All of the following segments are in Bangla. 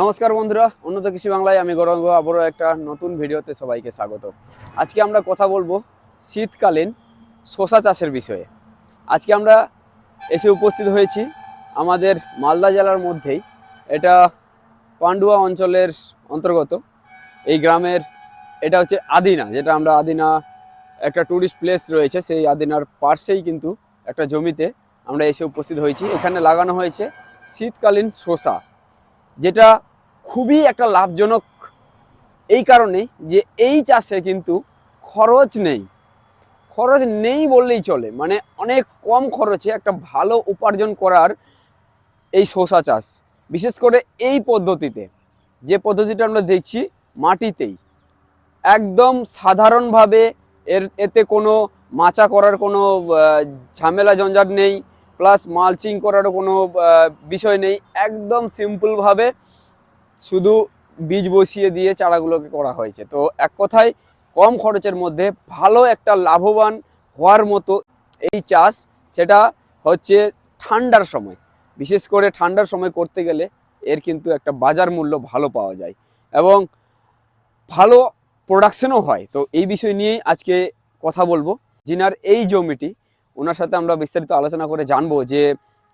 নমস্কার বন্ধুরা, উন্নত কৃষি বাংলায় আমি গৌরব আবারও একটা নতুন ভিডিওতে সবাইকে স্বাগত। আজকে আমরা কথা বলব শীতকালীন শশা চাষের বিষয়ে। আজকে আমরা এসে উপস্থিত হয়েছি আমাদের মালদা জেলার মধ্যেই। এটা পান্ডুয়া অঞ্চলের অন্তর্গত, এই গ্রামের, এটা হচ্ছে আদিনা, যেটা আমরা আদিনা একটা ট্যুরিস্ট প্লেস রয়েছে, সেই আদিনার পার্শ্বেই কিন্তু একটা জমিতে আমরা এসে উপস্থিত হয়েছি। এখানে লাগানো হয়েছে শীতকালীন শসা। যেটা খুবই একটা লাভজনক এই কারণেই যে এই চাষে কিন্তু খরচ নেই। খরচ নেই বললেই চলে। মানে অনেক কম খরচে একটা ভালো উপার্জন করার এই শসা চাষ। বিশেষ করে এই পদ্ধতিতে। যে পদ্ধতিটা আমরা দেখছি মাটিতেই। একদম সাধারণভাবে এর এতে কোনো মাচা করার কোনো ঝামেলা জঞ্জাট নেই। প্লাস মালচিং করারও কোনো বিষয় নেই। একদম সিম্পলভাবে শুধু বীজ বসিয়ে দিয়ে চারাগুলোকে করা হয়েছে। তো এক কথায়, কম খরচের মধ্যে ভালো একটা লাভবান হওয়ার মতো এই চাষ, সেটা হচ্ছে ঠান্ডার সময়। বিশেষ করে ঠান্ডার সময় করতে গেলে এর কিন্তু একটা বাজার মূল্য ভালো পাওয়া যায় এবং ভালো প্রোডাকশনও হয়। তো এই বিষয় নিয়েই আজকে কথা বলব। জিনার এই জমিটি ওনার সাথে আমরা বিস্তারিত আলোচনা করে জানব যে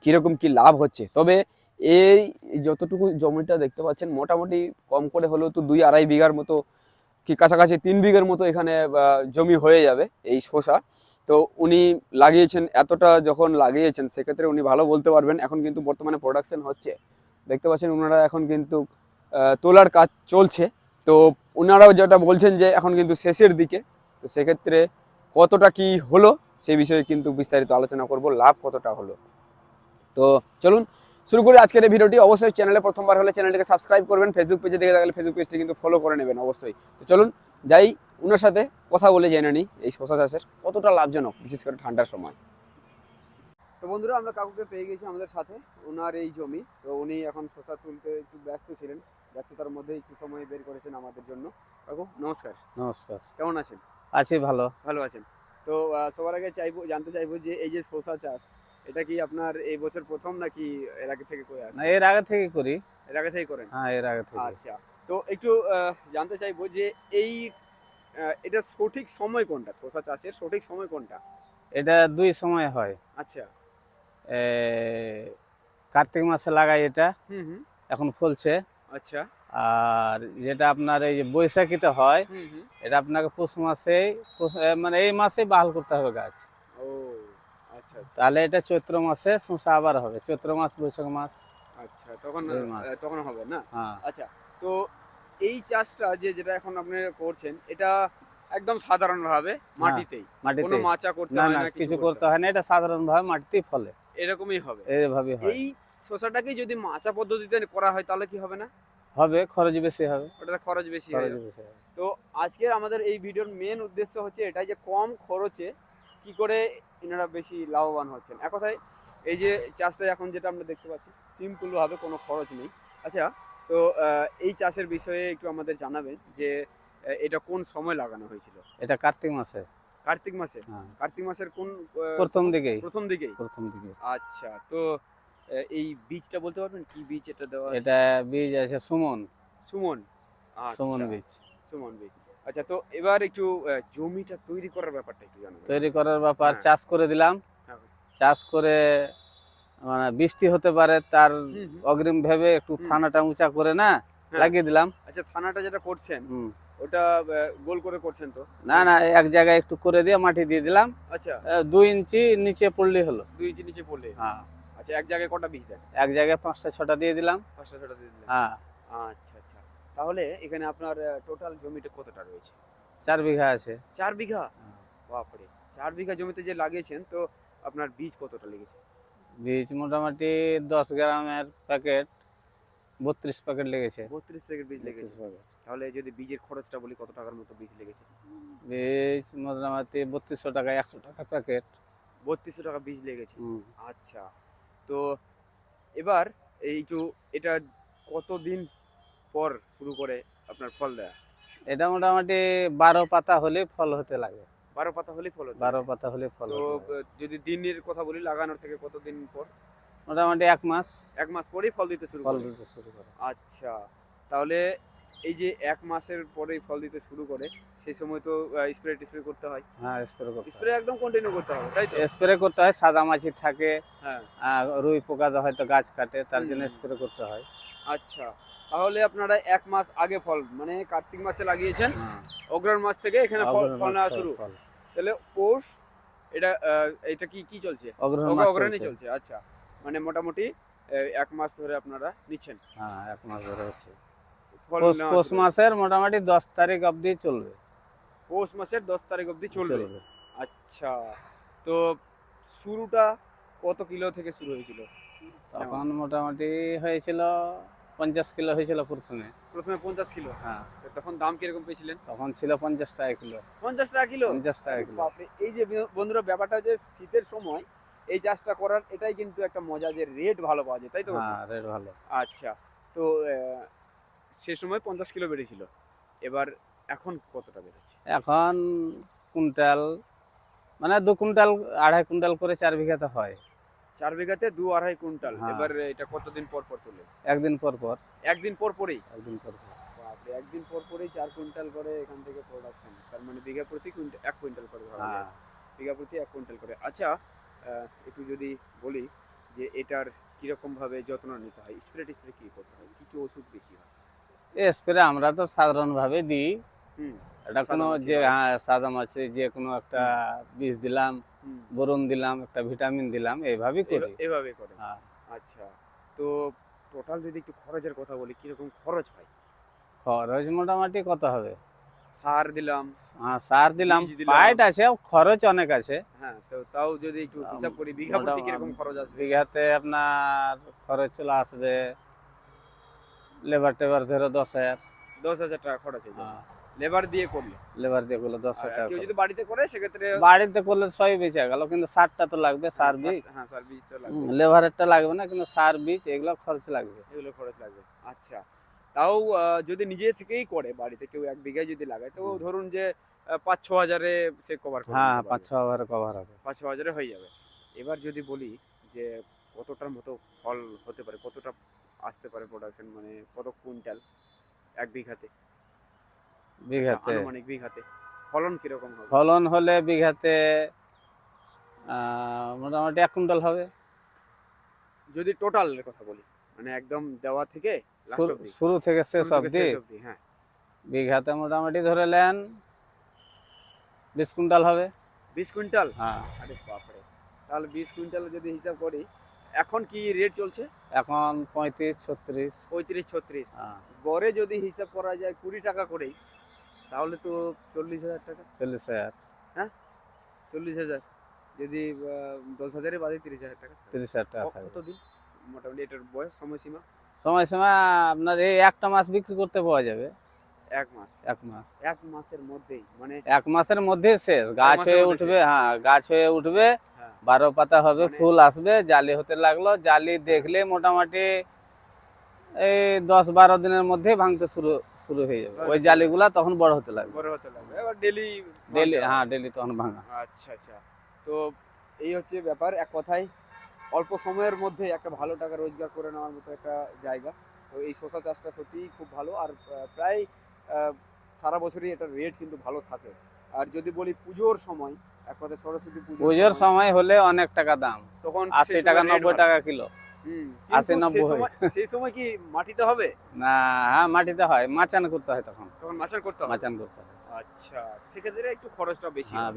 কীরকম কি লাভ হচ্ছে। তবে এই যতটুকু জমিটা দেখতে পাচ্ছেন, মোটামুটি কম করে হলেও তো দুই আড়াই বিঘার মতো কি কাছাকাছি তিন বিঘার মতো এখানে জমি হয়ে যাবে এই শসা। তো উনি লাগিয়েছেন, এতটা যখন লাগিয়েছেন, সেক্ষেত্রে উনি ভালো বলতে পারবেন। এখন কিন্তু বর্তমানে প্রোডাকশন হচ্ছে। দেখতে পাচ্ছেন ওনারা এখন কিন্তু তোলার কাজ চলছে। তো ওনারাও যেটা বলছেন যে এখন কিন্তু শেষের দিকে। তো সেক্ষেত্রে কতটা কি হলো সেই বিষয়ে কিন্তু বিস্তারিত আলোচনা করব লাভ কতটা হলো। তো চলুন শুরু করি আজকের এই ভিডিওটি। অবশ্যই চ্যানেলে প্রথমবার হলে চ্যানেলটিকে সাবস্ক্রাইব করবেন। ফেসবুক পেজে দেখে থাকলে ফেসবুক পেজটি কিন্তু ফলো করে নেবেন অবশ্যই। তো চলুন যাই ওনার সাথে কথা বলে জেনে নিই এই শশা চাষের কতটা লাভজনক বিশেষ করে ঠান্ডার সময়। তো বন্ধুরা আমরা কাকুকে পেয়ে গেছি আমাদের সাথে ওনার এই জমি। তো উনি এখন শশা তুলতে একটু ব্যস্ত ছিলেন। ব্যস্ততার মধ্যে একটু সময় বের করেছেন আমাদের জন্য। কাকু নমস্কার। নমস্কার। কেমন আছেন? আছি ভালো। ভালো আছেন। তো সবার আগে চাইব জানতে চাইব যে এই যে শসা চাষ এটা কি আপনার এই বছর প্রথম নাকি এর আগে থেকে করে না আসছে এর আগে থেকে করি। এর আগে থেকে করেন? হ্যাঁ এর আগে থেকে। আচ্ছা তো একটু জানতে চাইব যে এই এটা সঠিক সময় কোনটা? শসা চাষের সঠিক সময় কোনটা? এটা দুই সময় হয়। আচ্ছা। কার্তিক মাসে লাগাই এটা। হুম হুম। এখন ফলছে। আচ্ছা। আর যেটা আপনার এই যে বৈশাখীতে হয় এটা আপনাকে পুষ মাসে মানে এই মাসে বাহাল করতে হবে গাছ। আচ্ছা আচ্ছা। তাহলে এটা চৈত্র মাসে শসা আবার হবে চৈত্র মাস বৈশাখ মাস। আচ্ছা তখন তখন হবে না? হ্যাঁ। আচ্ছা তো এই চাষটা যে যেটা এখন আপনি করছেন এটা একদম সাধারণভাবে মাটিতেই? কোনো মাটিতে মাচা করতে হয় না কিছু করতে হয়? না এটা সাধারণভাবে মাটিতেই ফলে। এরকমই হবে? এইভাবে হয়। এই শসাটাকে যদি মাচা পদ্ধতিতে করা হয় তাহলে কি হবে না? হবে খরচ বেশি হবে। ওটাতে খরচ বেশি খরচ বেশি হবে। তো আজকে আমাদের এই ভিডিওর মেন উদ্দেশ্য হচ্ছে এটাই যে কম খরচে কি করে এনারা বেশি লাভবান হচ্ছেন। এক কথায় এই যে চাষটা এখন যেটা আমরা দেখতে পাচ্ছি সিম্পল ভাবে কোনো খরচ নেই। আচ্ছা তো এই চাষের বিষয়ে একটু আমাদের জানাবেন যে এটা কোন সময় লাগানো হয়েছিল? এটা কার্তিক মাসে। কার্তিক মাসে? হ্যাঁ। কার্তিক মাসের কোন প্রথম দিকেই। প্রথম দিকেই? প্রথম দিকে। আচ্ছা তো এই বীজটা বলতে পারবেন? কি বীজ এটা দেওয়া এটা বীজ আছে সুমন। সুমন? আচ্ছা, সুমন বীজ। সুমন বীজ। আচ্ছা তো এবার একটু জমিটা তৈরি করার ব্যাপারটা একটু জানাবেন। তৈরি করার ব্যাপার হ্যাঁ। চাষ করে দিলাম। হ্যাঁ। চাষ করে মানে বৃষ্টি হতে পারে তার। অগ্রিম ভেবে একটু থানাটা উঁচা করে না হ্যাঁ। লাগিয়ে দিলাম। আচ্ছা থানাটা যেটা করছেন। ওটা গোল করে করছেন তো? না না এক জায়গায় একটু করে দিয়ে মাটি দিয়ে দিলাম। আচ্ছা। দুই ইঞ্চি নিচে পড়লেই হলো। দুই ইঞ্চি নিচে পড়লে হ্যাঁ। আচ্ছা এক জায়গায় কটা বীজ দেন? এক জায়গায় পাঁচটা ছটা দিয়ে দিলাম। পাঁচটা ছটা দিয়ে দিলেন? হ্যাঁ। আচ্ছা আচ্ছা। তাহলে এখানে আপনার টোটাল জমিটা কতটা রয়েছে? চার বিঘা আছে। চার বিঘা? হ্যাঁ। বাপরে। চার বিঘা জমিতে যে লাগিয়েছেন তো আপনার বীজ কতটা লেগেছে? বীজ মোটামুটি দশ গ্রামের প্যাকেট বত্রিশ প্যাকেট লেগেছে। বত্রিশ প্যাকেট বীজ লেগেছে। 32 তাহলে যদি বীজের খরচটা বলি কত টাকার মতো বীজ লেগেছে? বীজ মোটামুটি বত্রিশশো টাকা একশো টাকা প্যাকেট। বত্রিশশো টাকা বীজ লেগেছে। আচ্ছা। তো এবার এই যে এটা কতদিন পর শুরু করে আপনার ফল দেয়া? এটা মোটামুটি বারো পাতা হলে ফল হতে লাগে। বারো পাতা হলে ফল বারো পাতা হলে ফল তো যদি দিনের কথা বলি লাগানোর থেকে কতদিন পর? মোটামুটি এক মাস। এক মাস পরেই ফল দিতে শুরু ফল দিতে শুরু করে। আচ্ছা তাহলে এই যে এক মাসের পরেই ফল দিতে শুরু করে সেই সময় তো স্প্রে টিস্প্রে করতে হয়। হ্যাঁ স্প্রে করতে স্প্রে একদম কন্টিনিউ করতে হবে তাই তো? স্প্রে করতে হয় সাদা মাছি থাকে হ্যাঁ। রুই পোকা যা হয়তো গাছ কাটে তার জন্য স্প্রে করতে হয়। আচ্ছা তাহলে আপনারা এক মাস আগে ফল মানে কার্তিক মাসে লাগিয়েছেন হ্যাঁ। অগ্রহণ মাস থেকে এখানে ফল ফল নেওয়া শুরু। তাহলে পৌষ এটা এটা কি কি চলছে? অগ্রহণই চলছে। আচ্ছা। মানে মোটামুটি এক মাস ধরে আপনারা নিচ্ছেন। হ্যাঁ এক মাস ধরে হচ্ছে। পৌষ। মাসের মোটামুটি দশ তারিখ অবধি চলবে। পৌষ মাসের দশ তারিখ অবধি চলবে? আচ্ছা। তো শুরুটা কত কিলো থেকে শুরু হয়েছিল? তখন মোটামুটি হয়েছিল পঞ্চাশ কিলো হয়েছিল প্রথমে। প্রথমে পঞ্চাশ কিলো? হ্যাঁ। তখন দাম কীরকম পেয়েছিলেন? তখন ছিল পঞ্চাশ টাকা কিলো। পঞ্চাশ টাকা কিলো? পঞ্চাশ টাকা কিলো। বাপরে এই যে বন্ধুরা ব্যাপারটা যে শীতের সময় এই চাষটা করার এটাই কিন্তু একটা মজা যে রেট ভালো পাওয়া যায় তাই তো? হ্যাঁ রেট ভালো। আচ্ছা। তো সে সময় পঞ্চাশ কিলো বেড়েছিল। এবার এখন কতটা বেড়েছে? এখন কুইন্টাল মানে দু কুইন্টাল আড়াই কুইন্টাল করে চার বিঘাতে হয়। চার বিঘাতে দু আড়াই কুইন্টাল। হ্যাঁ। এবার এটা কতদিন পর পর তোলে একদিন পর পর। একদিন পর পরেই? একদিন পর পর। বাপরে একদিন পর পরেই চার কুইন্টাল করে এখান থেকে প্রোডাকশন তার মানে বিঘা প্রতি কুইন্টাল এক কুইন্টাল করে ধরা হ্যাঁ। বিঘা প্রতি এক কুইন্টাল করে। আচ্ছা একটু যদি বলি যে এটার কীরকম ভাবে যত্ন নিতে হয় স্প্রে টিস্প্রে কি করতে হয়? কি কি ওষুধ বেশি হয়? স্প্রে আমরা তো সাধারণভাবে দিই। এটা কোনো যে হ্যাঁ সাদা মাছে যে কোনো একটা বীজ দিলাম বোরন দিলাম একটা ভিটামিন দিলাম এইভাবেই করি। এভাবে করে। হ্যাঁ। আচ্ছা তো টোটাল যদি একটু খরচের কথা বলি কীরকম খরচ হয়? খরচ মোটামুটি কত হবে? সার দিলাম। হ্যাঁ, সার দিলাম। পাইট আছে খরচ অনেক আছে। হ্যাঁ তো তাও যদি একটু হিসাব করি বিঘা প্রতি কীরকম খরচ আসবে? বিঘাতে আপনার খরচ চলে আসবে। লেবার টেবার ধরো দশ হাজার। দশ হাজার টাকা খরচ হয়ে হ্যাঁ, লেবার দিয়ে করলে। লেবার দিয়ে করলে দশ হাজার টাকা কেউ যদি বাড়িতে করে সেক্ষেত্রে বাড়িতে করলে ছয় বেঁচে গেল কিন্তু সারটা তো লাগবে সার বীজ হ্যাঁ সার বীজ তো লাগবে। লেবারেরটা লাগবে না কিন্তু সার বীজ এগুলো খরচ লাগবে। এগুলো খরচ লাগবে। আচ্ছা। তাও যদি নিজে থেকেই করে বাড়িতে কেউ এক বিঘায় যদি লাগায় তো ধরুন যে পাঁচ ছ হাজারে সে কভার হ্যাঁ পাঁচ ছ। হাজার কভার হবে। পাঁচ ছ হাজারে হয়ে যাবে। এবার যদি বলি যে কতটার মতো ফল হতে পারে কতটা আসতে পারে প্রোডাকশন মানে কত কুইন্টাল? এক বিঘাতে। বিঘাতে। আনুমানিক বিঘাতে। ফলন কীরকম হবে? ফলন হলে বিঘাতে মোটামুটি এক কুইন্টাল হবে। যদি টোটালের কথা বলি মানে একদম দেওয়া থেকে শুরু- থেকে শেষ শুরু থেকে শেষ অবধি, হ্যাঁ। বিঘাতে মোটামুটি ধরে নেন বিশ কুইন্টাল হবে। বিশ কুইন্টাল? হ্যাঁ। আরে বাপরে। তাহলে বিশ কুইন্টাল যদি হিসাব করি এখন কি রেট চলছে? এখন পঁয়ত্রিশ ছত্রিশ। পঁয়ত্রিশ ছত্রিশ। হ্যাঁ। গড়ে যদি হিসাব করা যায় কুড়ি টাকা করেই তাহলে তো চল্লিশ হাজার টাকা। চল্লিশ হাজার। হ্যাঁ? চল্লিশ হাজার। যদি দশ হাজারে বাদে তিরিশ হাজার টাকা তিরিশ হাজার টাকা কতদিন? মোটামুটি এটার বয়স সময়সীমা? সময় সময় আপনার এই একটা মাস বিক্রি করতে পাওয়া যাবে। এক মাস। এক মাস। এক মাসের মধ্যেই মানে এক মাসের মধ্যে শেষ। গাছ হয়ে উঠবে হ্যাঁ গাছ হয়ে উঠবে হ্যাঁ। বারো পাতা হবে মানে- ফুল আসবে জালি হতে লাগল জালি দেখলে মোটামুটি এই দশ বারো দিনের মধ্যে ভাঙতে শুরু শুরু হয়ে যাবে। ওই জালিগুলা তখন বড় হতে লাগবে। বড় হতে লাগবে। এবার ডেলি ডেলি হ্যাঁ ডেলি তখন ভাঙা। আচ্ছা আচ্ছা। তো এই হচ্ছে ব্যাপার এক কথায় অল্প সময়ের মধ্যে একটা ভালো টাকা রোজগার করে নেওয়ার মতো একটা জায়গা। তো এই শশা চাষটা সত্যিই খুব ভালো। আর প্রায় সারা বছরই এটার রেট কিন্তু ভালো থাকে। আর যদি বলি পুজোর সময় এক কথায় সরস্বতী পুজোর পুজোর সময়, হলে অনেক টাকা দাম। তখন আশি সেই টাকা সময় নব্বই টাকা কিলো। হুম, আশি, নব্বই। সেই সময় কি মাটিতে হবে? না হ্যাঁ মাটিতে হয়। মাচান করতে হয় তখন। তখন মাচার করতে হবে? মাচান করতে হয়। আচ্ছা সেক্ষেত্রে একটু খরচটা বেশি হ্যাঁ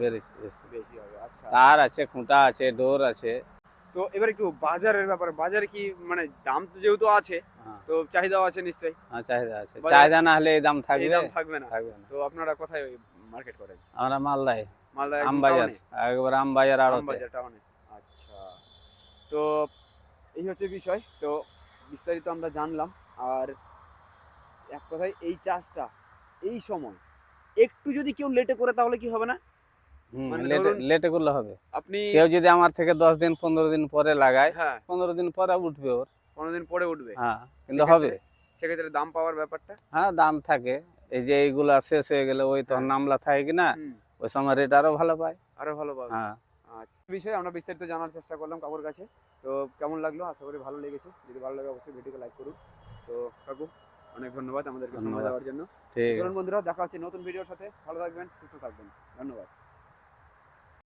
বেশি হবে আচ্ছা। তার আছে খুঁটা আছে ডোর আছে। তো এবার একটু বাজারের ব্যাপারে বাজারে কি মানে দাম তো যেহেতু আছে হ্যাঁ। তো চাহিদাও আছে নিশ্চয়ই। হ্যাঁ, চাহিদা আছে। চাহিদা না হলে এই দাম থাকবে দাম থাকবে না। থাকবে না। তো আপনারা কোথায় মার্কেট করেন? আমরা মালদায় মালদা একদম আমবাজার? একবার আমবাজার আড়তে। আমবাজার টাউনে। আচ্ছা। তো এই হচ্ছে বিষয়। তো বিস্তারিত আমরা জানলাম। আর এক কথায় এই চাষটা এই সময় একটু যদি কেউ লেটে করে তাহলে কি হবে না? লেটে করলে হবে। আপনি কেউ যদি আমার থেকে দশ দিন পনেরো দিন পরে লাগায় হ্যাঁ। পনেরো দিন পরে উঠবে ওর। পনেরো দিন পরে উঠবে? হ্যাঁ কিন্তু হবে। সেক্ষেত্রে দাম পাওয়ার ব্যাপারটা? হ্যাঁ দাম থাকে। এই যে এইগুলা শেষ হয়ে গেলে ওই তখন। নামলা থাকে কি না ওই সময় রেট আরও ভালো পায়। আরও ভালো পাবে। হ্যাঁ। আচ্ছা বিষয়ে আমরা বিস্তারিত জানার চেষ্টা করলাম কাকুর কাছে। তো কেমন লাগল? আশা করি ভালো লেগেছে। যদি ভালো লাগে অবশ্যই ভিডিওকে লাইক করুন। তো কাকু অনেক ধন্যবাদ আমাদেরকে সময় দেওয়ার জন্য। চলুন বন্ধুরা দেখা হচ্ছে নতুন ভিডিওর সাথে। ভালো থাকবেন সুস্থ থাকবেন। ধন্যবাদ।